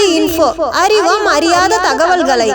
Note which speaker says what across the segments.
Speaker 1: Anandhi info அறிவோம் அறியாத தகவல்களை.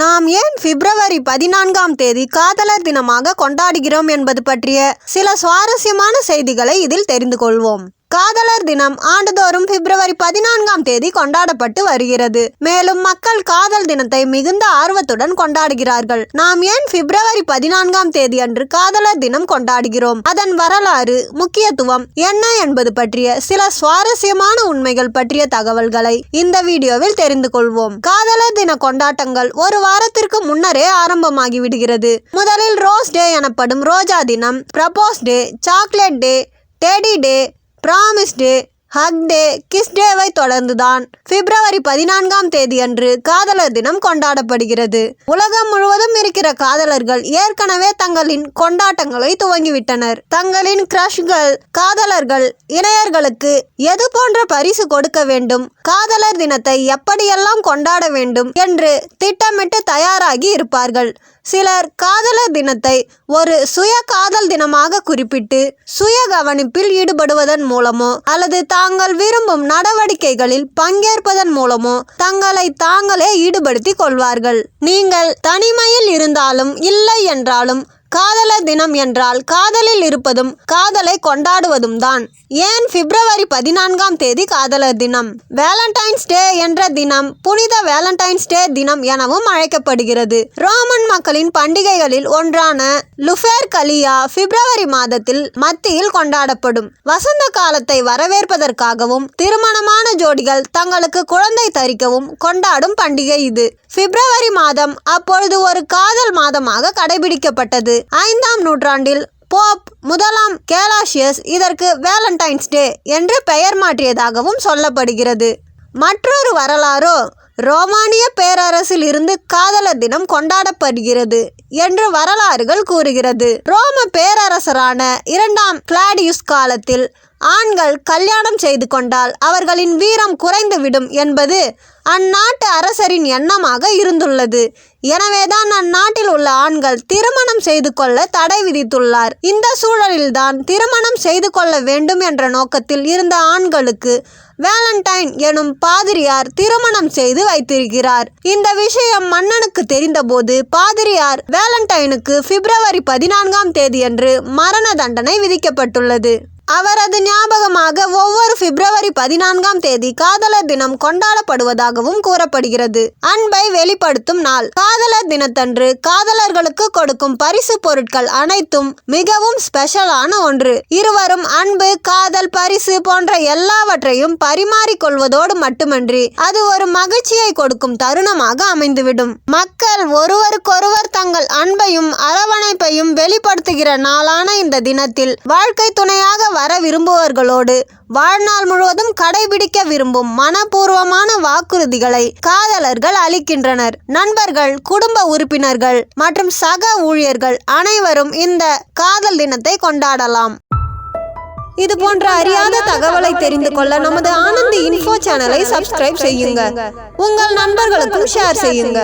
Speaker 1: நாம் ஏன் பிப்ரவரி பதினான்காம் தேதி காதலர் தினமாக கொண்டாடுகிறோம் என்பது பற்றிய சில சுவாரஸ்யமான செய்திகளை இதில் தெரிந்து கொள்வோம். காதலர் தினம் ஆண்டுதோறும் பிப்ரவரி பதினான்காம் தேதி கொண்டாடப்பட்டு வருகிறது. மேலும் மக்கள் காதல் தினத்தை மிகுந்த ஆர்வத்துடன் கொண்டாடுகிறார்கள். நாம் ஏன் பிப்ரவரி பதினான்காம் தேதி அன்று காதலர் தினம் கொண்டாடுகிறோம்? அதன் வரலாறு முக்கியத்துவம் என்ன என்பது பற்றிய சில சுவாரஸ்யமான உண்மைகள் பற்றிய தகவல்களை இந்த வீடியோவில் தெரிந்து கொள்வோம். காதலர் தின கொண்டாட்டங்கள் ஒரு வாரத்திற்கு முன்னரே ஆரம்பமாகி விடுகிறது முதலில் ரோஸ் டே எனப்படும் ரோஜா தினம் propose day chocolate day teddy day promise day hug day kiss டேவை தொடர்ந்துதான் பிப்ரவரி பதினான்காம் தேதி அன்று காதலர் தினம் கொண்டாடப்படுகிறது. உலகம் முழுவதும் இருக்கிற காதலர்கள் ஏற்கனவே தங்களின் கொண்டாட்டங்களை துவங்கிவிட்டனர். தங்களின் கிரஷ்கள் காதலர்கள் இணையர்களுக்கு எது போன்ற பரிசு கொடுக்க வேண்டும்? காதலர் தினத்தை எப்படியெல்லாம் கொண்டாட வேண்டும்? என்று திட்டமிட்டு தயாராகி இருப்பார்கள். சிலர் காதலர் தினத்தை ஒரு சுய காதல் தினமாக குறிப்பிட்டு சுய கவனிப்பில் ஈடுபடுவதன் மூலமோ அல்லது தாங்கள் விரும்பும் நடவடிக்கைகளில் பங்கேற்பதன் மூலமோ தங்களை தாங்களே ஈடுபடுத்திக் கொள்வார்கள். நீங்கள் தனிமையில் இருந்தாலும் இல்லை என்றாலும் காதலர் தினம் என்றால் காதலில் இருப்பதும் காதலை கொண்டாடுவதும் தான். ஏன் பிப்ரவரி பதினான்காம் தேதி காதலர் தினம்? வேலண்டைன்ஸ் டே என்ற தினம் புனித வேலண்டைன்ஸ் டே தினம் எனவும் அழைக்கப்படுகிறது. ரோமன் மக்களின் பண்டிகைகளில் ஒன்றான லுஃபேர் கலியா பிப்ரவரி மாதத்தில் மத்தியில் கொண்டாடப்படும். வசந்த காலத்தை வரவேற்பதற்காகவும் திருமணமான ஜோடிகள் தங்களுக்கு குழந்தை தரிக்கவும் கொண்டாடும் பண்டிகை இது. பிப்ரவரி மாதம் அப்பொழுது ஒரு காதல் மாதமாக கடைபிடிக்கப்பட்டது. ஐந்தாம் நூற்றாண்டில் போப் முதலாம் கேலாஷியஸ் இதற்கு வேலண்டைன்ஸ் டே என்று பெயர் மாற்றியதாகவும் சொல்லப்படுகிறது. மற்றொரு வரலாறோ ரோமானிய பேரரசில் இருந்து காதலர் தினம் கொண்டாடப்படுகிறது என்று வரலாறுகள் கூறுகிறது. ரோம பேரரசரான இரண்டாம் கிளாடியுஸ் காலத்தில் ஆண்கள் கல்யாணம் செய்து கொண்டால் அவர்களின் வீரம் குறைந்துவிடும் என்பது அந்நாட்டு அரசரின் எண்ணமாக இருந்துள்ளது. எனவேதான் அந்நாட்டில் உள்ள ஆண்கள் திருமணம் செய்து கொள்ள தடை விதித்துள்ளார். இந்த சூழலில்தான் திருமணம் செய்து கொள்ள வேண்டும் என்ற நோக்கத்தில் இருந்த ஆண்களுக்கு வேலண்டைன் எனும் பாதிரியார் திருமணம் செய்து வைத்திருக்கிறார். இந்த விஷயம் மன்னனுக்கு தெரிந்தபோது பாதிரியார் வேலண்டைனுக்கு பிப்ரவரி பதினான்காம் தேதியன்று மரண தண்டனை விதிக்கப்பட்டுள்ளது. அவரது ஞாபகமாக ஒவ்வொரு பிப்ரவரி பதினான்காம் தேதி காதலர் தினம் கொண்டாடப்படுவதாகவும் கூறப்படுகிறது. அன்பை வெளிப்படுத்தும் நாள். காதலர் தினத்தன்று காதலர்களுக்கு கொடுக்கும் பரிசு பொருட்கள் அனைத்தும் மிகவும் ஸ்பெஷலான ஒன்று. இருவரும் அன்பு காதல் பரிசு போன்ற எல்லாவற்றையும் பரிமாறிக்கொள்வதோடு மட்டுமன்றி அது ஒரு மகிழ்ச்சியை கொடுக்கும் தருணமாக அமைந்துவிடும். மக்கள் ஒருவருக்கொருவர் தங்கள் அன்பையும் அரவணைப்பையும் வெளிப்படுத்துகிற நாளான இந்த தினத்தில் வாழ்க்கை துணையாக வர விரும்புவர்களோடு வாழ்நாள் முழுவதும் கடைபிடிக்க விரும்பும் மனப்பூர்வமான வாக்குறுதிகளை காதலர்கள் அளிக்கின்றனர். நண்பர்கள் குடும்ப உறுப்பினர்கள் மற்றும் சக ஊழியர்கள் அனைவரும் இந்த காதல் தினத்தை கொண்டாடலாம். இது போன்ற அறியாத தகவலை தெரிந்து கொள்ள நமது ஆனந்தி இன்ஃபோ சேனலை சப்ஸ்கிரைப் செய்யுங்க. உங்கள் நண்பர்களுக்கும் ஷேர் செய்யுங்க.